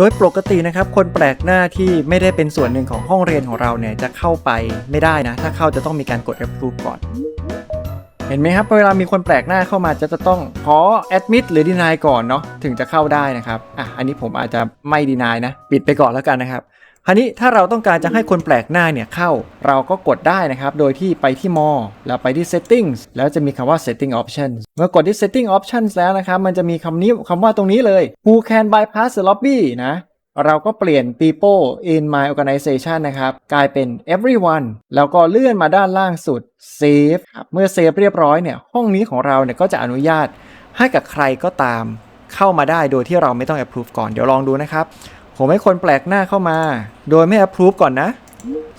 โดยปกตินะครับคนแปลกหน้าที่ไม่ได้เป็นส่วนหนึ่งของห้องเรียนของเราเนี่ยจะเข้าไปไม่ได้นะ ถ้าเข้าจะต้องมีการกด approve ก่อน เห็นไหมครับเวลามีคนแปลกหน้าเข้ามาจะจะต้องขอ admit หรือ deny ก่อนเนาะถึงจะเข้าได้นะครับอะอันนี้ผมอาจจะไม่ deny นะ ปิดไปก่อนแล้วกันนะครับ คราวนี้ถ้าเราต้องการจะให้คนแปลกหน้าเนี่ยเข้า เราก็กดได้นะครับ โดยที่ไปที่ more แล้วไปที่ settings แล้วจะมีคำว่า setting options เมื่อกดที่ setting options แล้วนะครับ มันจะมีคำนี้คำว่าตรงนี้เลย who can bypass the lobby นะเราก็เปลี่ยน people in my organization นะครับ กลายเป็น everyone แล้วก็เลื่อนมาด้านล่างสุด save ครับเมื่อ save เรียบร้อยเนี่ยห้องนี้ของเราเนี่ยก็จะอนุญาตให้กับใครก็ตามเข้ามาได้โดยที่เราไม่ต้อง approve ก่อนเดี๋ยวลองดูนะครับ ผมให้คนแปลกหน้าเข้ามา โดยไม่ approve ก่อนนะ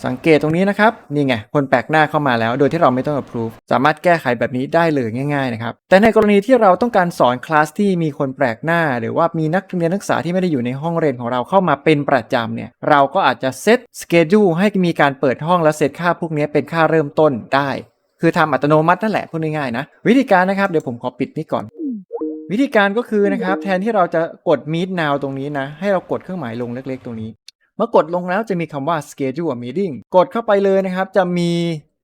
สังเกตตรงนี้นะครับ นี่ไง คนแปลกหน้าเข้ามาแล้ว โดยที่เราไม่ต้อง approve สามารถแก้ไขแบบนี้ได้เลยง่ายๆนะครับ แต่ในกรณีที่เราต้องการสอนคลาสที่มีคนแปลกหน้า หรือว่ามีนักเรียนนักศึกษาที่ไม่ได้อยู่ในห้องเรียนของเราเข้ามาเป็นประจำเนี่ย เราก็อาจจะเซตสเกจ l e ให้มีการเปิดห้องและเซตค่าพวกนี้เป็นค่าเริ่มต้นได้ คือทำอัตโนมัตินั่นแหละพูดง่ายๆนะ วิธีการนะครับเดี๋ยวผมขอปิดนี้ก่อน วิธีการก็คือนะครับ แทนที่เราจะกด meet now ตรงนี้นะ ให้เรากดเครื่องหมายลงเล็กๆ ตรงนี้ เมื่อกดลงแล้วจะมีคำว่า schedule a meeting กดเข้าไปเลยนะครับ จะมี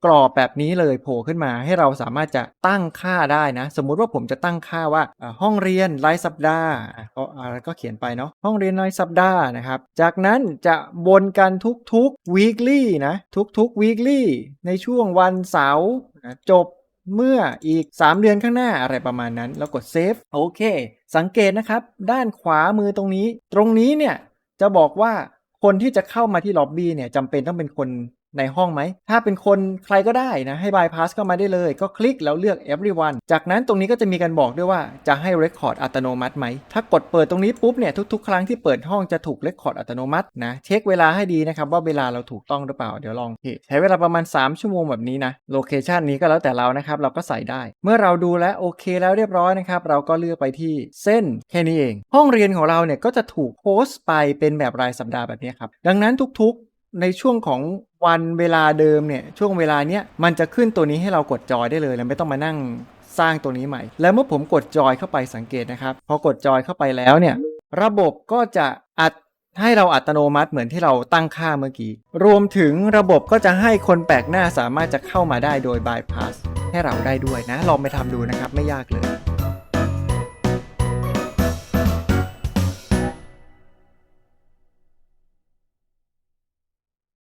กรอบแบบนี้เลยโผล่ขึ้นมาให้เราสามารถจะตั้งค่าได้นะ สมมุติว่าผมจะตั้งค่าว่าอ่าห้องเรียนรายสัปดาห์อะก็อะไรก็เขียนไปเนาะห้องเรียนรายสัปดาห์นะครับ จากนั้นจะบนกันทุกๆ weekly นะทุกๆ weekly ในช่วงวันเสาร์นะจบ เมื่ออีก 3 เดือนข้างหน้าอะไรประมาณนั้น แล้วกดเซฟโอเค สังเกตนะครับ ด้านขวามือตรงนี้ ตรงนี้เนี่ยจะบอกว่าคนที่จะเข้ามาที่ล็อบบี้เนี่ยจำเป็นต้องเป็นคนในห้องไหม ถ้าเป็นคนใครก็ได้นะให้บายพาสเข้ามาได้เลย ก็คลิกแล้วเลือก everyone จากนั้นตรงนี้ก็จะมีการบอกด้วยว่าจะให้ record อัตโนมัติไหม ถ้ากดเปิดตรงนี้ปุ๊บเนี่ยทุกๆ ครั้งที่เปิดห้องจะถูก record อัตโนมัตินะ เช็คเวลาให้ดีนะครับว่าเวลาเราถูกต้องหรือเปล่า เดี๋ยวลองใช้เวลาประมาณ 3 ชั่วโมงแบบนี้นะโลเคชันนี้ก็แล้วแต่เรานะครับเราก็ใส่ได้ เมื่อเราดูแล้วโอเคแล้วเรียบร้อยนะครับเราก็เลือกไปที่เส้นแค่นี้เอง ห้องเรียนของเราเนี่ยก็จะถูกโพสต์ไปเป็นแบบรายสัปดาห์แบบนี้ครับดังนั้นทุกๆในช่วงของ วันเวลาเดิมเนี่ยช่วงเวลาเนี้ยมันจะขึ้นตัวนี้ให้เรากดจอยได้เลยแล้วไม่ต้องมานั่งสร้างตัวนี้ใหม่ แล้วเมื่อผมกดจอยเข้าไปสังเกตนะครับ พอกดจอยเข้าไปแล้วเนี่ย ระบบก็จะอัดให้เราอัตโนมัติเหมือนที่เราตั้งค่าเมื่อกี้ รวมถึงระบบก็จะให้คนแปลกหน้าสามารถจะเข้ามาได้โดยบายพาสให้เราได้ด้วยนะ ลองไปทำดูนะครับ ไม่ยากเลย